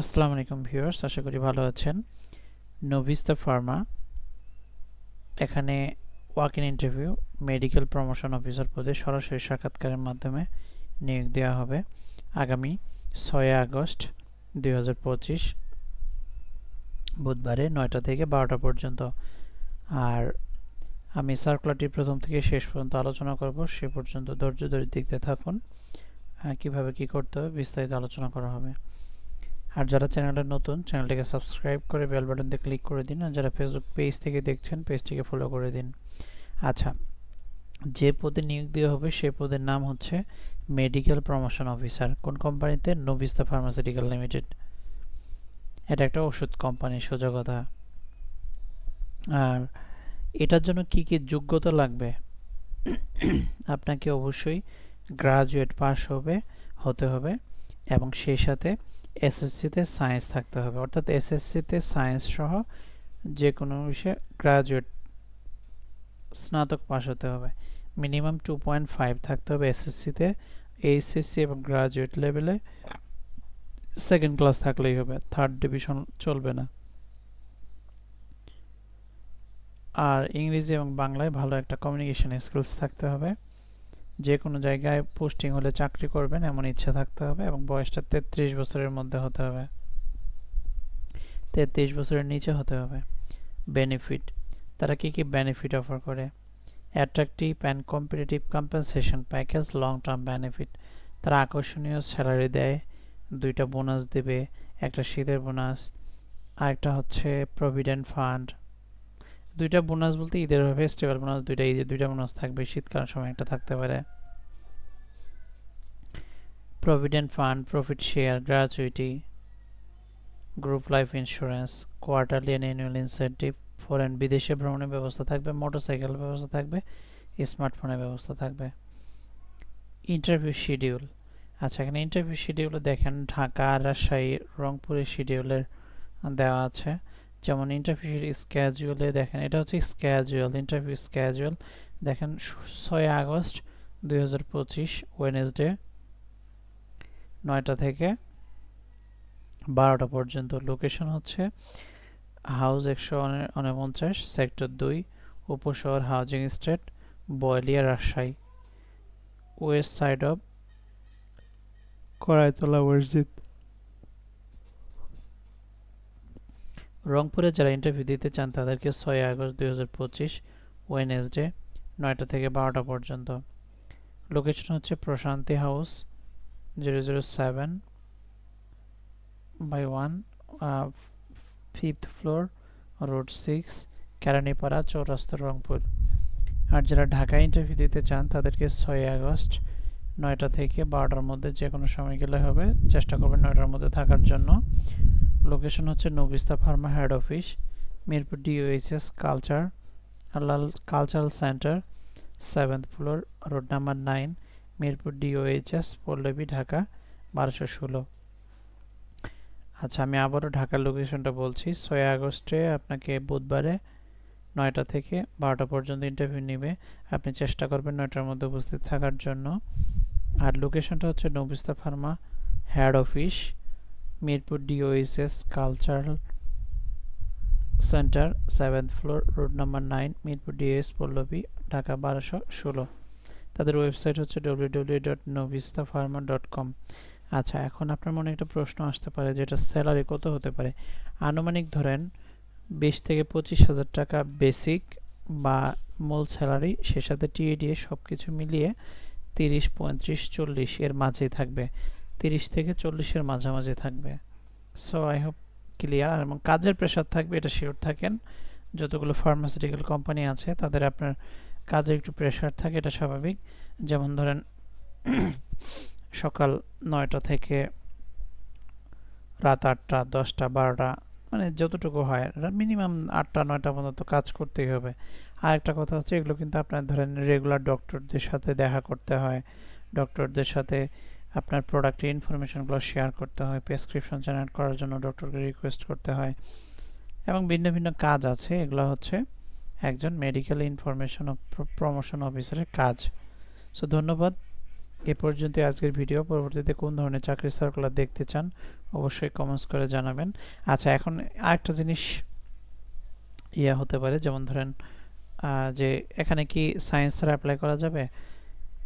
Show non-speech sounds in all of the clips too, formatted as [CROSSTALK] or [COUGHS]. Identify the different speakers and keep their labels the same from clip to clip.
Speaker 1: আসসালামু আলাইকুম ভিউয়ার্স, আশা করি ভালো আছেন। নোভিস্তা ফার্মা এখানে walk in interview medical promotion officer পদে সরাসরি সাক্ষাৎকারের মাধ্যমে নিয়োগ দেওয়া হবে আগামী ছয় আগস্ট দু হাজার পঁচিশ বুধবারে নয়টা থেকে বারোটা পর্যন্ত। আর আমি সার্কুলারটি প্রথম থেকে শেষ পর্যন্ত আলোচনা করব, সে পর্যন্ত ধৈর্য ধরে দেখতে থাকুন কীভাবে কি করতে হবে বিস্তারিত আলোচনা করা হবে। আর যারা চ্যানেলটা নতুন, চ্যানেলটিকে সাবস্ক্রাইব করে বেল বাটনতে ক্লিক করে দিন আর যারা ফেসবুক পেজ থেকে দেখছেন পেজটিকে ফলো করে দিন। আচ্ছা যে পদে নিয়োগ দেওয়া হবে সেই পদের নাম হচ্ছে মেডিকেল প্রমোশন অফিসার কোন কোম্পানিতে? নোভিস্তা ফার্মাসিউটিক্যাল লিমিটেড এটা একটা ওষুধ কোম্পানি সোজা কথা। আর এটার জন্য কি কি যোগ্যতা লাগবে? আপনাকে অবশ্যই গ্রাজুয়েট পাস হবে, হতে হবে। এবং সেই সাথে এসএসসিতে সায়েন্স থাকতে হবে। অর্থাৎ এসএসসিতে সায়েন্স সহ যে কোনো বিষয়ে গ্রাজুয়েট স্নাতক পাস হতে হবে। মিনিমাম টু পয়েন্ট ফাইভ থাকতে হবে এসএসসিতে এইচএসসি এবং গ্রাজুয়েট লেভেলে সেকেন্ড ক্লাস থাকলেই হবে। থার্ড ডিভিশন চলবে না। আর ইংরেজি এবং বাংলায় ভালো একটা কমিউনিকেশন স্কিলস থাকতে হবে। যে কোনো জায়গায় পোস্টিং হলে চাকরি করবেন, এমন ইচ্ছা থাকতে হবে এবং বয়সটা তেত্রিশ বছরের মধ্যে হতে হবে। তেত্রিশ বছরের নিচে হতে হবে। বেনিফিট তারা কি কি বেনিফিট অফার করে? Attractive and competitive compensation package long term benefit তারা আকর্ষণীয় স্যালারি দেয়, দুইটা বোনাস দেবে, একটা শীতের বোনাস আর একটা হচ্ছে প্রভিডেন্ট ফান্ড দুইটা বোনাস বলতে ঈদের ফেস্টিভ্যাল বোনাস দুইটা, ঈদের দুইটা বোনাস থাকবে শীতকালের সময় একটা থাকতে পারে। Provident fund profit share gratuity group life insurance quarterly and annual incentive foreign বিদেশে ভ্রমণের ব্যবস্থা থাকবে মোটরসাইকেল ব্যবস্থা থাকবে স্মার্টফোনের ব্যবস্থা থাকবে। ইন্টারভিউ শিডিউল আচ্ছা এখানে ইন্টারভিউ শিডিউলে দেখেন, ঢাকা, রাজশাহী, রংপুরের শিডিউলের দেওয়া আছে। যেমন ইন্টারভিউ স্ক্যাজুয়ালে দেখেন, এটা হচ্ছে স্ক্যাজুয়াল ইন্টারভিউ স্ক্যাজুয়াল দেখেন ছয় আগস্ট দুই হাজার পঁচিশ ওয়েনেসডে নয়টা থেকে বারোটা পর্যন্ত। লোকেশন হচ্ছে হাউস একশো উনপঞ্চাশ সেক্টর দুই, উপশহর housing estate Boalia, Rajshahi. West side of Koraitala, মসজিদ। রংপুরে যারা ইন্টারভিউ দিতে চান, তাদেরকে ছয় আগস্ট দুই হাজার পঁচিশ ওয়েনেসডে নয়টা থেকে বারোটা পর্যন্ত। লোকেশন হচ্ছে Prashanti house zero zero seven by one fifth floor road six Keranipara, Chourasta, Rangpur. আর যারা ঢাকা ইন্টারভিউ দিতে চান, তাদেরকে ছয় আগস্ট নয়টা থেকে বারোটার মধ্যে যে কোনো সময় গেলে হবে। চেষ্টা করবেন নয়টার মধ্যে থাকার জন্য। লোকেশন হচ্ছে Novista pharma head office Mirpur DOHS culture লাল cultural centre seventh floor road number nine Mirpur DOHS Pallabi Dhaka বারোশো ষোলো। আচ্ছা আমি আবারও ঢাকার লোকেশনটা বলছি। ছয় আগস্টে আপনাকে বুধবারে নয়টা থেকে বারোটা পর্যন্ত ইন্টারভিউ নেবে। আপনি চেষ্টা করবেন নয়টার মধ্যে উপস্থিত থাকার জন্য। আর লোকেশনটা হচ্ছে Novista pharma head office Mirpur DOSS cultural centre, seventh floor, road number nine, Mirpur DS Pallabi, Dhaka বারোশো ষোলো। তাদের ওয়েবসাইট হচ্ছে W W dot Novista pharma dot com আচ্ছা এখন আপনার মনে একটা প্রশ্ন আসতে পারে যে এটা স্যালারি কত হতে পারে? আনুমানিক ধরেন বিশ থেকে পঁচিশ হাজার টাকা বেসিক বা মূল স্যালারি, সে সাথে টিএডিএ সব কিছু মিলিয়ে তিরিশ, পঁয়ত্রিশ, চল্লিশ এর মাঝেই থাকবে। তিরিশ থেকে চল্লিশের মাঝামাঝি থাকবে। সো আই হোপ ক্লিয়ার এবং কাজের প্রেশার থাকবে, এটা শিওর থাকেন। যতগুলো ফার্মাসিউটিক্যাল কোম্পানি আছে, তাদের আপনার কাজের একটু প্রেশার থাকে, এটা স্বাভাবিক। যেমন ধরেন, [COUGHS] সকাল নয়টা থেকে রাত আটটা, দশটা, বারোটা মানে যতটুকু হয় মিনিমাম আটটা, নয়টা পর্যন্ত কাজ করতেই হবে। আর একটা কথা হচ্ছে, এগুলো কিন্তু আপনার ধরেন রেগুলার ডক্টরদের সাথে দেখা করতে হয়। ডক্টরদের সাথে আপনার প্রোডাক্টের ইনফরমেশনগুলো শেয়ার করতে হয় প্রেসক্রিপশন জেনারেট করার জন্য ডক্টরকে রিকোয়েস্ট করতে হয় এবং ভিন্ন ভিন্ন কাজ আছে। এগুলো হচ্ছে একজন মেডিকেল ইনফরমেশন প্রমোশন অফিসারের কাজ। সো ধন্যবাদ। এ পর্যন্ত আজকের ভিডিও পরবর্তীতে কোন ধরনের চাকরির সার্কুলার দেখতে চান, অবশ্যই কমেন্টস করে জানাবেন। আচ্ছা এখন আরেকটা জিনিস ইয়া হতে পারে, যেমন ধরেন যে এখানে কি সায়েন্স ছাড়া অ্যাপ্লাই করা যাবে?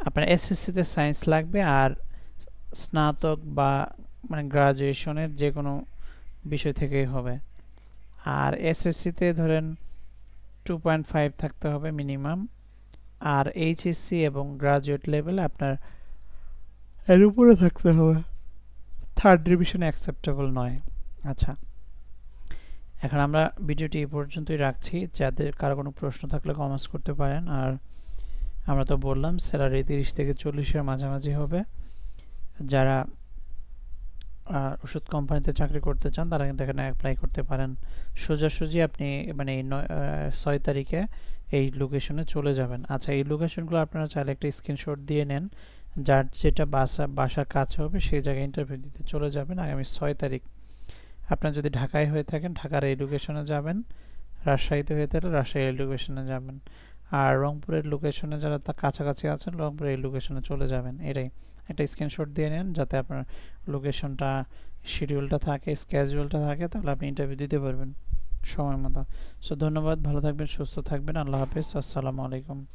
Speaker 1: আপনার এসএসসিতে সায়েন্স লাগবে আর স্নাতক বা মানে গ্রাজুয়েশনের যে কোনো বিষয় থেকেই হবে। আর এসএসসিতে ধরেন টু পয়েন্ট ফাইভ থাকতে হবে মিনিমাম আর এইচএসসি এবং গ্রাজুয়েট লেভেলে আপনার এর উপরে থাকতে হবে। থার্ড ডিভিশন অ্যাকসেপ্টেবল নয়। আচ্ছা এখন আমরা ভিডিওটি এই পর্যন্তই রাখছি। যাদের কারও কোনো প্রশ্ন থাকলে কমেন্টস করতে পারেন। আর আমরা তো বললাম স্যালারি তিরিশ থেকে চল্লিশের মাঝামাঝি হবে। যারা ওষুধ কোম্পানিতে চাকরি করতে চান, তারা কিন্তু এখানে অ্যাপ্লাই করতে পারেন। সোজাসুজি আপনি মানে এই ছয় তারিখে এই লোকেশনে চলে যাবেন। আচ্ছা এই লোকেশনগুলো আপনারা চাইলে একটা স্ক্রিনশট দিয়ে নেন। যার যেটা বাসা, বাসার কাছে হবে, সেই জায়গায় ইন্টারভিউ দিতে চলে যাবেন আগামী ছয় তারিখ। আপনার যদি ঢাকায় হয়ে থাকেন, ঢাকার এই লোকেশনে যাবেন, রাজশাহীতে হয়ে থাকলে রাজশাহী এই লোকেশনে যাবেন। আর রংপুরের লোকেশনে যারা তার কাছাকাছি আছেন, রংপুরের এই লোকেশনে চলে যাবেন। এটাই। একটা স্ক্রিনশট দিয়ে নেন যাতে আপনার লোকেশনটা শিডিউলটা থাকে স্ক্যাজুয়ালটা থাকে, তাহলে আপনি ইন্টারভিউ দিতে পারবেন। সময় মতো। সো ধন্যবাদ, ভালো থাকবেন, সুস্থ থাকবেন। আল্লাহ হাফিজ। আসসালামু আলাইকুম।